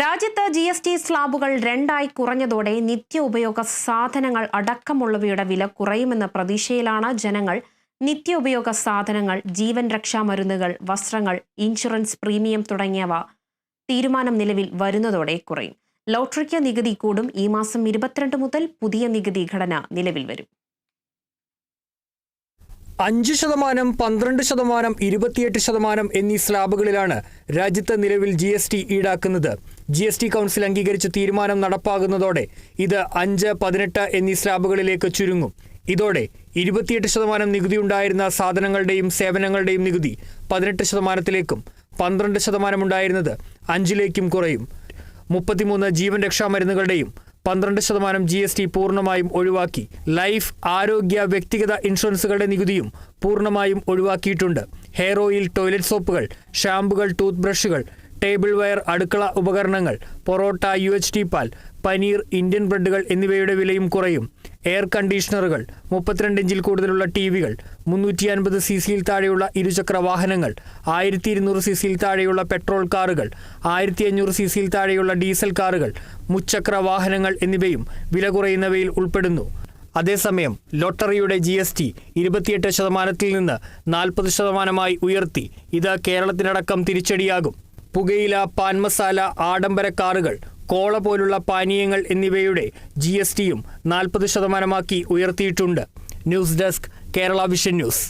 രാജ്യത്ത് G S T സ്ലാബുകൾ രണ്ടായി കുറഞ്ഞതോടെ നിത്യ ഉപയോഗ സാധനങ്ങൾ അടക്കമുള്ളവയുടെ വില കുറയുമെന്ന പ്രതീക്ഷയിലാണ് ജനങ്ങൾ നിത്യ ഉപയോഗ സാധനങ്ങൾ ജീവൻ രക്ഷാ മരുന്നുകൾ വസ്ത്രങ്ങൾ ഇൻഷുറൻസ് പ്രീമിയം തുടങ്ങിയവ തീരുമാനം നിലവിൽ വരുന്നതോടെ കുറയും. ലോട്ടറിക്ക് നികുതി കൂടും. ഈ മാസം ഇരുപത്തിരണ്ട് മുതൽ പുതിയ നികുതി ഘടന നിലവിൽ വരും. അഞ്ച് ശതമാനം പന്ത്രണ്ട് ശതമാനം ഇരുപത്തിയെട്ട് ശതമാനം എന്നീ സ്ലാബുകളിലാണ് രാജ്യത്ത് നിലവിൽ ജി ഈടാക്കുന്നത്. ജി എസ് ടി കൗൺസിൽ അംഗീകരിച്ച തീരുമാനം നടപ്പാകുന്നതോടെ ഇത് അഞ്ച് പതിനെട്ട് എന്നീ സ്ലാബുകളിലേക്ക് ചുരുങ്ങും. ഇതോടെ ഇരുപത്തിയെട്ട് ശതമാനം നികുതി ഉണ്ടായിരുന്ന സാധനങ്ങളുടെയും സേവനങ്ങളുടെയും നികുതി പതിനെട്ട് ശതമാനത്തിലേക്കും പന്ത്രണ്ട് ശതമാനമുണ്ടായിരുന്നത് അഞ്ചിലേക്കും കുറയും. മുപ്പത്തിമൂന്ന് ജീവൻ രക്ഷാ മരുന്നുകളുടെയും പന്ത്രണ്ട് ശതമാനം ജി എസ് ടി പൂർണമായും ഒഴിവാക്കി. ലൈഫ് ആരോഗ്യ വ്യക്തിഗത ഇൻഷുറൻസുകളുടെ നികുതിയും പൂർണമായും ഒഴിവാക്കിയിട്ടുണ്ട്. ഹെയർ ഓയിൽ ടോയ്ലറ്റ് സോപ്പുകൾ ഷാമ്പുകൾ ടൂത്ത് ബ്രഷുകൾ ടേബിൾ വെയർ അടുക്കള ഉപകരണങ്ങൾ പൊറോട്ട യു എച്ച് ടി പാൽ പനീർ ഇന്ത്യൻ ബ്രെഡുകൾ എന്നിവയുടെ വിലയും കുറയും. എയർ കണ്ടീഷണറുകൾ മുപ്പത്തിരണ്ട് ഇഞ്ചിൽ കൂടുതലുള്ള ടി വികൾ മുന്നൂറ്റി അൻപത് സി സിയിൽ താഴെയുള്ള ഇരുചക്ര വാഹനങ്ങൾ ആയിരത്തി ഇരുന്നൂറ് സി സിയിൽ താഴെയുള്ള പെട്രോൾ കാറുകൾ ആയിരത്തി അഞ്ഞൂറ് സി സിയിൽ താഴെയുള്ള ഡീസൽ കാറുകൾ മുച്ചക്ര വാഹനങ്ങൾ എന്നിവയും വില കുറയുന്നവയിൽ ഉൾപ്പെടുന്നു. അതേസമയം ലോട്ടറിയുടെ ജി എസ് ടി ഇരുപത്തിയെട്ട് ശതമാനത്തിൽ നിന്ന് നാൽപ്പത് ശതമാനമായി ഉയർത്തി. ഇത് കേരളത്തിനടക്കം തിരിച്ചടിയാകും. പുകയില പാൻമസാല ആഡംബര കാറുകൾ കോള പോലുള്ള പാനീയങ്ങൾ എന്നിവയുടെ ജി എസ് ടിയും നാൽപ്പത് ശതമാനമാക്കി ഉയർത്തിയിട്ടുണ്ട്. News desk Kerala vision news.